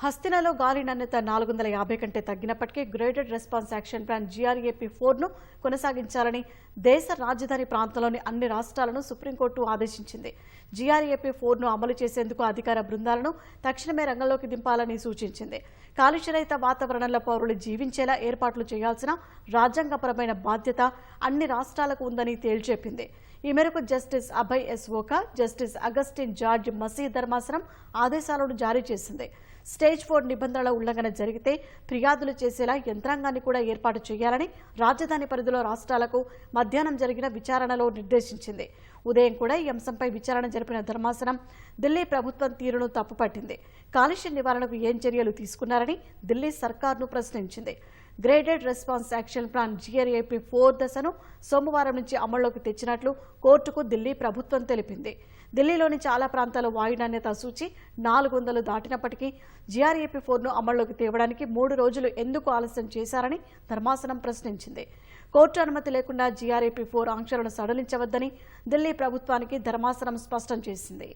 హస్తినలో గాలి నాణ్యత నాలుగు వందల యాభై కంటే తగ్గినప్పటికీ graded response action plan GRAP ఫోర్ను కొనసాగించాలని దేశ రాజధాని ప్రాంతంలోని అన్ని రాష్ట్రాలను సుప్రీంకోర్టు ఆదేశించింది. జీఆర్ఏపీ ఫోర్ను అమలు చేసేందుకు అధికార బృందాలను తక్షణమే రంగంలోకి దింపాలని సూచించింది. కాలుష్యరహిత వాతావరణంలో పౌరులు జీవించేలా ఏర్పాట్లు చేయాల్సిన రాజ్యాంగపరమైన బాధ్యత అన్ని రాష్ట్రాలకు ఉందని తేల్చెప్పింది ఈ మేరకు justice Abhay S Oka justice Augustine George Masih ధర్మాసనం ఆదేశాలను జారీ చేసింది. స్టేజ్ ఫోర్ నిబంధనల ఉల్లంఘన జరిగితే ఫిర్యాదులు చేసేలా యంత్రాంగాన్ని కూడా ఏర్పాటు చేయాలని రాజధాని పరిధిలో రాష్ట్రాలకు మధ్యాహ్నం జరిగిన విచారణలో నిర్దేశించింది. ఉదయం కూడా ఈ అంశంపై విచారణ జరిపిన ధర్మాసనం ఢిల్లీ ప్రభుత్వం తీరును తప్పుపట్టింది. కాలుష్య నివారణకు ఏం చర్యలు తీసుకున్నారని ఢిల్లీ సర్కార్ను ప్రశ్నించింది. Graded response action plan GRAP four దశను సోమవారం నుంచి అమల్లోకి తెచ్చినట్లు కోర్టుకు ఢిల్లీ ప్రభుత్వం తెలిపింది. ఢిల్లీలోని చాలా ప్రాంతాల వాయు నాణ్యత సూచి నాలుగు వందలు దాటినప్పటికీ జీఆర్ఏపీ ఫోర్ను అమల్లోకి తేవడానికి మూడు రోజులు ఎందుకు ఆలస్యం చేశారని ధర్మాసనం ప్రశ్నించింది. కోర్టు అనుమతి లేకుండా G R A P four ఆంక్షలను సడలించవద్దని ఢిల్లీ ప్రభుత్వానికి ధర్మాసనం స్పష్టం చేసింది.